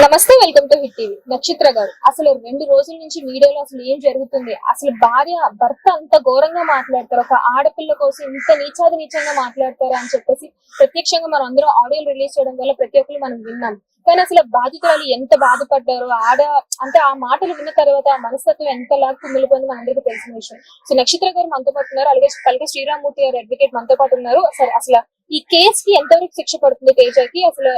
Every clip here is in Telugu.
నమస్తే వెల్కమ్ టు హిట్ టీవీ. నక్షత్ర గారు అసలు రెండు రోజుల నుంచి మీడియాలో అసలు ఏం జరుగుతుంది? అసలు భార్య భర్త అంత ఘోరంగా మాట్లాడతారు. ఒక ఆడపిల్ల కోసం ఇంత నీచాది నీచంగా మాట్లాడతారు అని చెప్పేసి ప్రత్యక్షంగా మనం అందరం ఆడియో రిలీజ్ చేయడం వల్ల ప్రతి ఒక్కరు మనం విన్నాం. కానీ అసలు బాధితురాలు ఎంత బాధపడ్డారో ఆడ అంటే ఆ మాటలు విన్న తర్వాత ఆ మనస్తత్వం ఎంత లాగా కుమిలిపోయింది మనందరికీ తెలిసిన విషయం. సో నక్షత్ర గారు మనతో పాటు ఉన్నారు అలాగే అలాగే శ్రీరామూర్తి గారు అడ్వకేట్ మనతో పాటు ఉన్నారు. సరే అసలు ఈ కేస్కి ఎంతవరకు శిక్ష పడుతుంది తేజకి? అసలు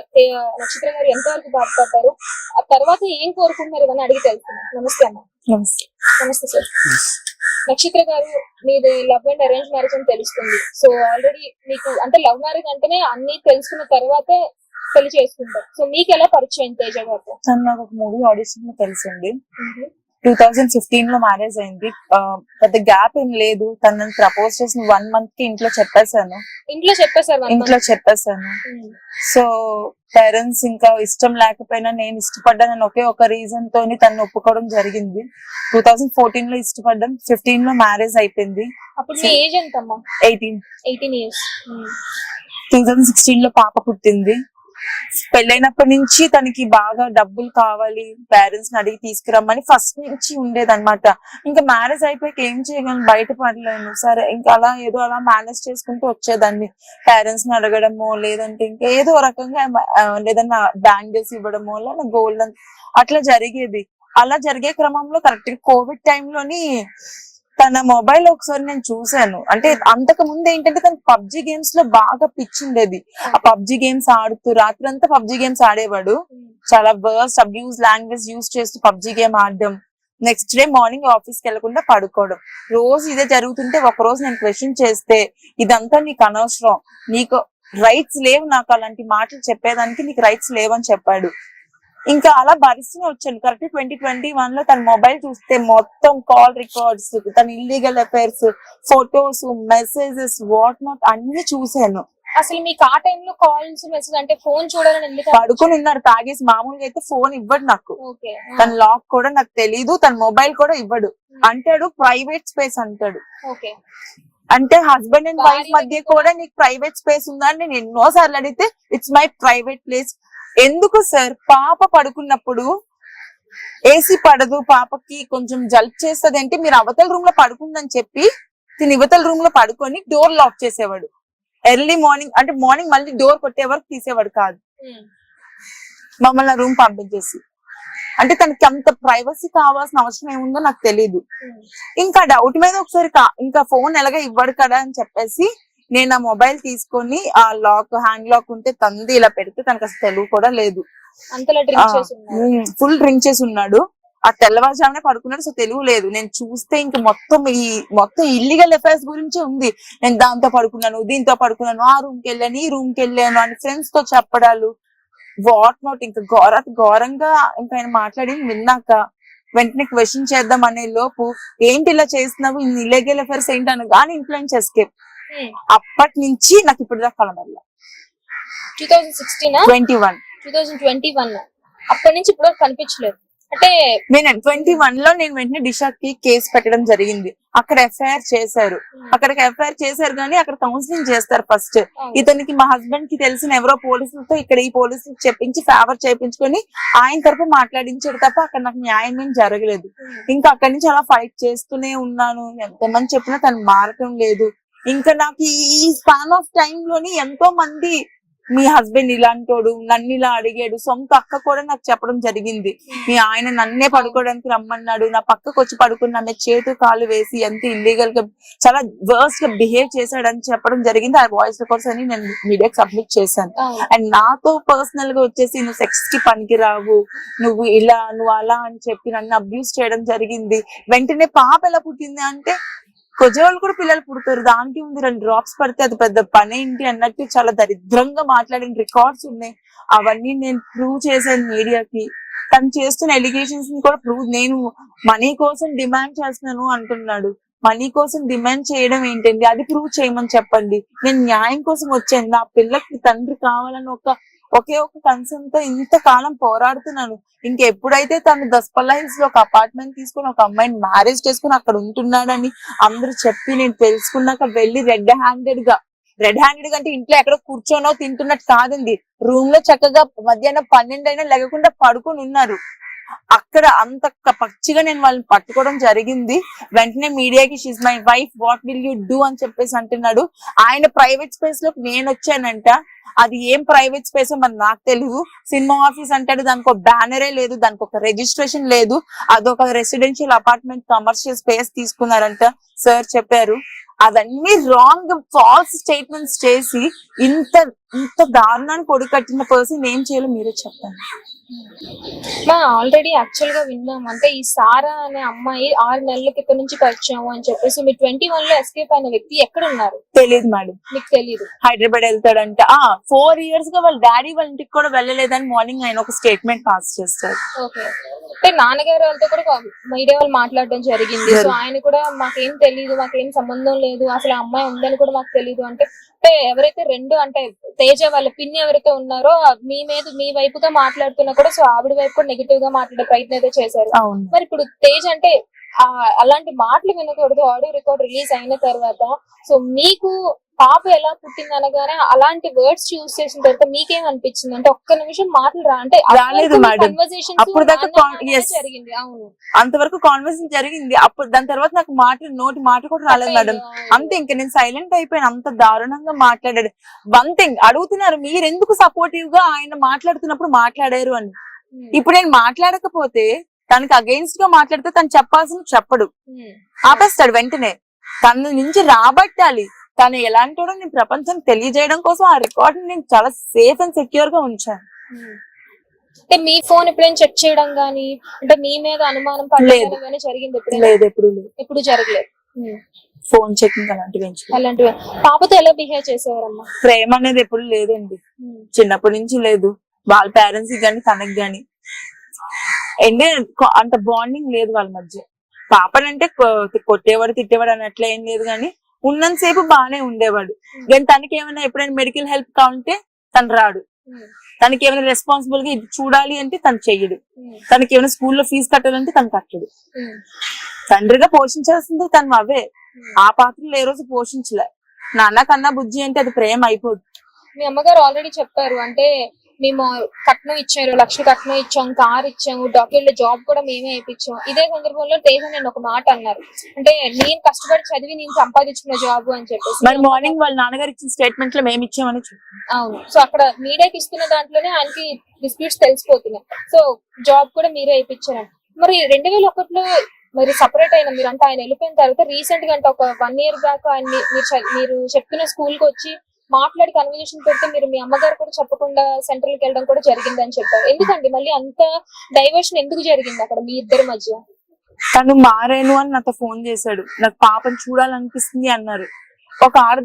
నక్షత్ర గారు ఎంతవరకు బాధపడ్డారు? ఆ తర్వాత ఏం కోరుకుంటున్నారు ఇవన్నీ అడిగి తెలుసుకున్నాం నమస్తే అమ్మ. నమస్తే. నమస్తే సార్. నక్షత్ర గారు మీది లవ్ అండ్ అరేంజ్ మ్యారేజ్ అని తెలుస్తుంది. సో ఆల్రెడీ మీకు అంటే లవ్ మ్యారేజ్ అంటేనే అన్ని తెలుసుకున్న తర్వాత పెళ్ళి చేసుకుంటారు. సో మీకు ఎలా పరిచయం తేజ గారితో తను నాకు ఒక మూవీ ఆడిషన్లో తెలిసింది. టూ థౌజండ్ ఫిఫ్టీన్లో మ్యారేజ్ అయింది. పెద్ద గ్యాప్ ఏం లేదు. తను ప్రపోజ్ చేసిన వన్ మంత్కి ఇంట్లో చెప్పేశాను. ఇంట్లో చెప్పేశారు one ఇంట్లో. చెప్పేశాను. సో పేరెంట్స్ ఇంకా ఇష్టం లేకపోయినా నేను ఇష్టపడ్డానని ఒకే ఒక రీజన్ తోని తను ఒప్పుకోవడం జరిగింది. టూ థౌజండ్ ఫోర్టీన్లో ఇష్టపడ్డాం. ఫిఫ్టీన్లో మ్యారేజ్ అయిపోయింది. అప్పుడు మీ ఏజ్ ఎంత అమ్మా eighteen eighteen years two thousand సిక్స్టీన్లో పాప పుట్టింది. పెళ్ళైనప్పటి నుంచి తనకి బాగా డబ్బులు కావాలి పేరెంట్స్ని అడిగి తీసుకురమ్మని ఫస్ట్ నుంచి ఉండేదన్నమాట. ఇంకా మ్యారేజ్ అయిపోయాక ఏం చేయగలను? బయట పడలేను సరే ఇంకా అలా ఏదో అలా మేనేజ్ చేసుకుంటూ వచ్చేదాన్ని. పేరెంట్స్ని అడగడమో లేదంటే ఇంకా ఏదో రకంగా లేదన్నా బ్యాంగిల్స్ ఇవ్వడమో లేదా గోల్డ్ అట్లా జరిగేది. అలా జరిగే క్రమంలో కరెక్ట్ కోవిడ్ టైంలోని తన మొబైల్ ఒకసారి నేను చూశాను. అంటే అంతకు ముందు ఏంటంటే తన పబ్జి గేమ్స్లో బాగా పిచ్చి ఉండేది. ఆ పబ్జి గేమ్స్ ఆడుతూ రాత్రంతా పబ్జి గేమ్స్ ఆడేవాడు. చాలా వర్స్ అబ్యూస్ లాంగ్వేజ్ యూజ్ చేస్తూ పబ్జి గేమ్ ఆడడం. నెక్స్ట్ డే మార్నింగ్ ఆఫీస్కి వెళ్ళకుండా పడుకోవడం. రోజు ఇదే జరుగుతుంటే ఒక రోజు నేను క్వశ్చన్ చేస్తే ఇదంతా నీకు అనవసరం. నీకు రైట్స్ లేవు నాకు అలాంటి మాటలు చెప్పేదానికి నీకు రైట్స్ లేవని చెప్పాడు. ఇంకా అలా భరిస్తూనే వచ్చాను. కరెక్ట్ ట్వంటీ ట్వంటీ వన్లో తన మొబైల్ చూస్తే మొత్తం కాల్ రికార్డ్స్ తన illegal affairs photos messages what not అన్ని చూశాను. అసలు మీకు ఆ టైంలో కాల్స్ మెసేజ్ అంటే ఫోన్ చూడాలని ఎందుకు పడుకొని ఉన్నారు తాగేసి మామూలుగా అయితే ఫోన్ ఇవ్వడు నాకు. తన లాక్ కూడా నాకు తెలీదు తన మొబైల్ కూడా ఇవ్వడు. అంటాడు ప్రైవేట్ స్పేస్ అంటాడు. ఓకే. అంటే హస్బెండ్ అండ్ వైఫ్ మధ్య కూడా నీకు ప్రైవేట్ స్పేస్ ఉందా అని నేను ఎన్నో సార్లు అడిగితే ఇట్స్ మై ప్రైవేట్ ప్లేస్ ఎందుకు సార్? పాప పడుకున్నప్పుడు ఏసీ పడదు పాపకి కొంచెం జల్ప్ చేస్తుంది అంటే మీరు అవతల రూమ్లో పడుకుందని చెప్పి తిని ఇవతల రూమ్లో పడుకొని డోర్ లాక్ చేసేవాడు. ఎర్లీ మార్నింగ్ అంటే మార్నింగ్ మళ్ళీ డోర్ కొట్టే వరకు తీసేవాడు కాదు. మమ్మల్ని రూమ్ పంపించేసి. అంటే తనకి అంత ప్రైవసీ కావాల్సిన అవసరం ఏముందో నాకు తెలియదు ఇంకా డౌట్ మీద ఒకసారి ఇంకా ఫోన్ ఎలాగ ఇవ్వడు కదా అని చెప్పేసి నేను ఆ మొబైల్ తీసుకొని ఆ లాక్ హ్యాండ్ లాక్ ఉంటే తంది ఇలా పెడితే తనకు అసలు తెలుగు కూడా లేదు. ఫుల్ డ్రింక్ చేసి ఉన్నాడు. ఆ తెల్లవారుజామునే పడుకున్నాడు సో తెలుగు లేదు. నేను చూస్తే ఇంక మొత్తం ఈ మొత్తం ఇల్లీగల్ అఫైర్స్ గురించి ఉంది. నేను దాంతో పడుకున్నాను దీంతో పడుకున్నాను ఆ రూమ్కి వెళ్ళాను ఈ రూమ్కి వెళ్ళాను అని ఫ్రెండ్స్తో చెప్పడాలు. వాట్ నాట్ ఇంకా ఘోర ఘోరంగా ఇంకా ఆయన మాట్లాడి విన్నాక వెంటనే క్వశ్చన్ చేద్దాం అనే లోపు ఏంటి ఇలా చేస్తున్నావు? ఇల్లీగల్ అఫైర్స్ ఏంటని? కానీ ఇన్ఫ్లుయెన్స్ ఎస్కేప్ అప్పటి నుంచి నాకు ఇప్పుడు దాకా కలబడలే two thousand sixteen twenty one two thousand twenty one అప్పటి నుంచి ఇప్పుడు కనిపించలేదు. అంటే నేను ట్వంటీ వన్లో నేను వెంటనే డిషాక్కి కేసు పెట్టడం జరిగింది. అక్కడ ఎఫ్ఐఆర్ చేశారు. అక్కడికి ఎఫ్ఐఆర్ చేశారు కానీ అక్కడ కౌన్సిలింగ్ చేస్తారు ఫస్ట్ ఇతనికి మా హస్బెండ్కి తెలిసిన ఎవరో పోలీసులతో ఇక్కడ ఈ పోలీసులు చెప్పించి ఫేవర్ చేయించుకొని ఆయన తరపు మాట్లాడించాడు తప్ప అక్కడ నాకు న్యాయం ఏం జరగలేదు. ఇంకా అక్కడి నుంచి అలా ఫైట్ చేస్తూనే ఉన్నాను. ఎంతమంది చెప్పినా తను మారటం లేదు. ఇంకా నాకు ఈ స్పాన్ ఆఫ్ టైం లోని ఎంతో మంది మీ హస్బెండ్ ఇలాంటోడు నన్ను ఇలా అడిగాడు సొంత అక్క కూడా నాకు చెప్పడం జరిగింది. మీ ఆయన నన్నే పడుకోవడానికి రమ్మన్నాడు నా పక్కకు వచ్చి పడుకుని నా మీద చేతు కాలు వేసి ఎంత ఇల్లీగల్గా చాలా వర్స్గా బిహేవ్ చేశాడని చెప్పడం జరిగింది. ఆ వాయిస్ రికార్డ్స్ అని నేను మీడియాకి సబ్మిట్ చేశాను. అండ్ నాతో పర్సనల్గా వచ్చేసి నువ్వు సెక్స్కి పనికిరావు నువ్వు ఇలా నువ్వు అలా అని చెప్పి నన్ను అబ్యూస్ చేయడం జరిగింది. వెంటనే పాప ఎలా పుట్టింది అంటే కొజవాళ్ళు కూడా పిల్లలు పుడతారు. దానికి ఉంది. రెండు డ్రాప్స్ పడితే అది పెద్ద పని ఏంటి అన్నట్టు చాలా దరిద్రంగా మాట్లాడిన రికార్డ్స్ ఉన్నాయి. అవన్నీ నేను ప్రూవ్ చేశాను మీడియాకి. తను చేస్తున్న ఎలిగేషన్స్ని కూడా ప్రూవ్ నేను మనీ కోసం డిమాండ్ చేస్తున్నాను అంటున్నాడు. మనీ కోసం డిమాండ్ చేయడం ఏంటండి? అది ప్రూవ్ చేయమని చెప్పండి. నేను న్యాయం కోసం వచ్చాను. నా పిల్లకి తండ్రి కావాలని ఒక ఒకే ఒక కన్సర్న్తో ఇంతకాలం పోరాడుతున్నాను ఇంకెప్పుడైతే తను దస్పల్లా లో ఒక అపార్ట్మెంట్ తీసుకుని ఒక అమ్మాయిని మ్యారేజ్ చేసుకుని అక్కడ ఉంటున్నాడని అందరూ చెప్పి నేను తెలుసుకున్నాక వెళ్ళి రెడ్ హ్యాండెడ్గా రెడ్ హ్యాండెడ్ అంటే ఇంట్లో ఎక్కడో కూర్చోనో తింటున్నట్టు కాదండి. రూమ్లో చక్కగా మధ్యాహ్నం పన్నెండు అయినా లేకుండా పడుకొని ఉన్నారు. అక్కడ అంత క- పచ్చిగా నేను వాళ్ళని పట్టుకోవడం జరిగింది. వెంటనే మీడియాకి she's my wife what will you do అని చెప్పేసి అంటున్నాడు. ఆయన ప్రైవేట్ స్పేస్లో నేను వచ్చానంట. అది ఏం ప్రైవేట్ స్పేస్ మరి నాకు తెలియదు సినిమా ఆఫీస్ అంటాడు దానికి ఒక బ్యానరే లేదు దానికి ఒక రిజిస్ట్రేషన్ లేదు. అదొక రెసిడెన్షియల్ అపార్ట్మెంట్ కమర్షియల్ స్పేస్ తీసుకున్నారంట సార్ చెప్పారు. అవన్నీ రాంగ్ ఫాల్స్ స్టేట్మెంట్స్ చేసి ఇంత ఇంత దారుణానికి ఒడికట్టిన పర్సన్ ఏం చేయాలో మీరే చెప్పండి. ఆల్రెడీ యాక్చువల్గా విన్నాం. అంటే ఈ సారా అనే అమ్మాయి ఆరు నెలల క్రితం నుంచి పరిచయం అని చెప్పేసి మీ ట్వంటీ వన్లో ఎస్కేప్ అయిన వ్యక్తి ఎక్కడ ఉన్నారు తెలియదు మేడం మీకు తెలియదు హైదరాబాద్ వెళ్తాడంట. ఆ ఫోర్ ఇయర్స్గా వాళ్ళ డాడీ వాళ్ళ ఇంటికి కూడా వెళ్ళలేదని మార్నింగ్ ఆయన ఒక స్టేట్మెంట్ పాస్ చేస్తారు ఓకే. అంటే నాన్నగారు వాళ్ళతో కూడా మీడియా వాళ్ళు మాట్లాడడం జరిగింది. సో. ఆయన కూడా మాకేం తెలియదు మాకేం సంబంధం లేదు అసలు ఆ అమ్మాయి ఉందని కూడా మాకు తెలియదు అంటే అంటే ఎవరైతే రెండు అంటే తేజ వాళ్ళ పిన్ని ఎవరైతే ఉన్నారో మీ మీద మీ వైపుగా మాట్లాడుతున్నా కూడా సో ఆవిడ వైపు కూడా నెగిటివ్గా మాట్లాడే ప్రయత్నం అయితే చేశారు. మరి ఇప్పుడు తేజ్ అంటే అలాంటి మాటలు వినకూడదు. ఆడియో రికార్డ్ రిలీజ్ అయిన తర్వాత సో మీకు పాప ఎలా పుట్టింది అనగానే అలాంటి వర్డ్స్ చూస్ చేసిన తర్వాత మీకేం అనిపించింది? అంటే ఒక్క నిమిషం మాటలు రా అంటే రాలేదు మేడం. అప్పుడు దాకా. జరిగింది. అవును. అంతవరకు కాన్వర్సేషన్ జరిగింది. అప్పుడు దాని తర్వాత నాకు మాట నోటి మాట కూడా రాలేదు మేడం అంతే ఇంకా నేను సైలెంట్ అయిపోయాను. అంత దారుణంగా మాట్లాడాడు. వన్ థింగ్ అడుగుతున్నారు మీరు ఎందుకు సపోర్టివ్గా ఆయన మాట్లాడుతున్నప్పుడు మాట్లాడారు అని. ఉమ్, ఇప్పుడు నేను మాట్లాడకపోతే తనకి అగెయిన్స్ట్గా మాట్లాడితే తను చెప్పాల్సిన చెప్పడు. ఉమ్, ఆపేస్తాడు వెంటనే. తన నుంచి రాబట్టాలి. తను ఎలాంటోడో నేను ప్రపంచానికి తెలియజేయడం కోసం ఆ రికార్డ్ నేను చాలా సేఫ్ అండ్ సెక్యూర్గా ఉంచాను. అంటే మీ ఫోన్ ఎప్పుడైనా చెక్ చేయడం గానీ అంటే మీ మీద అనుమానం లేదు. పడడం గానీ జరిగింది ఎప్పుడైనా? లేదు ఎప్పుడు ఎప్పుడు జరగలేదు. ఫోన్ చెకింగ్ అలాంటివి. అలాంటివి పాపతో ఎలా బిహేవ్ చేసేవారమ్మా? ప్రేమ అనేది ఎప్పుడు లేదండి. ఉమ్, చిన్నప్పటి నుంచి లేదు. వాళ్ళ పేరెంట్స్ గాని తనకి గాని. అంటే అంత బాండింగ్ లేదు వాళ్ళ మధ్య. పాపనంటే కొట్టేవాడు తిట్టేవాడు అన్నట్లు ఏం లేదు కానీ ఉన్నంతసేపు బాగానే ఉండేవాడు. కానీ తనకి ఏమైనా ఎప్పుడైనా మెడికల్ హెల్ప్ కావాలంటే తను రాడు. తనకి ఏమైనా రెస్పాన్సిబుల్గా ఇది చూడాలి అంటే తను చెయ్యడు. ఉమ్, తనకి ఏమైనా స్కూల్లో ఫీజు కట్టాలంటే తను కట్టడు. ఉమ్, తండ్రిగా పోషించాల్సింది తను అవే. ఆ పాత్రలు ఏ రోజు పోషించలే. నాన్న కన్నా బుజ్జి అంటే అది ప్రేమ అయిపోదు. మీ అమ్మగారు ఆల్రెడీ చెప్పారు అంటే మేము కట్నం ఇచ్చారు లక్ష కట్నం ఇచ్చాం కార్ ఇచ్చాము డాక్టర్ల జాబ్ కూడా మేమే ఇప్పించాం ఇదే సందర్భంలో తేజ నేను ఒక మాట అన్నారు. అంటే నేను కష్టపడి చదివి నేను సంపాదించుకున్న జాబ్ అని చెప్పేసి. మరి మార్నింగ్ వాళ్ళ నాన్నగారు ఇచ్చిన స్టేట్మెంట్లో మేము ఇచ్చామని. అవును. సో అక్కడ మీడియాకి ఇస్తున్న దాంట్లోనే ఆయనకి డిస్ప్యూట్స్ తెలిసిపోతున్నాయి. సో జాబ్ కూడా మీరే ఇప్పించారు మరి రెండు వేల ఒకటిలో మరి సపరేట్ అయిన మీరు అంటే ఆయన వెళ్ళిపోయిన తర్వాత రీసెంట్గా అంటే ఒక వన్ ఇయర్ బ్యాక్ ఆయన మీరు చెప్తున్న స్కూల్కి వచ్చి మాట్లాడి కన్వర్జేషన్ పెడితే మీరు మీ అమ్మగారు కూడా చెప్పకుండా సెంట్రల్కి వెళ్ళడం కూడా జరిగిందని చెప్పారు. ఎందుకండి? మళ్ళీ అంత డైవర్షన్ ఎందుకు జరిగింది అక్కడ మీ ఇద్దరి మధ్య? తను మారాను అని నాతో ఫోన్ చేశాడు. నాకు పాపను చూడాలనిపిస్తుంది అన్నారు. ఒక ఆడ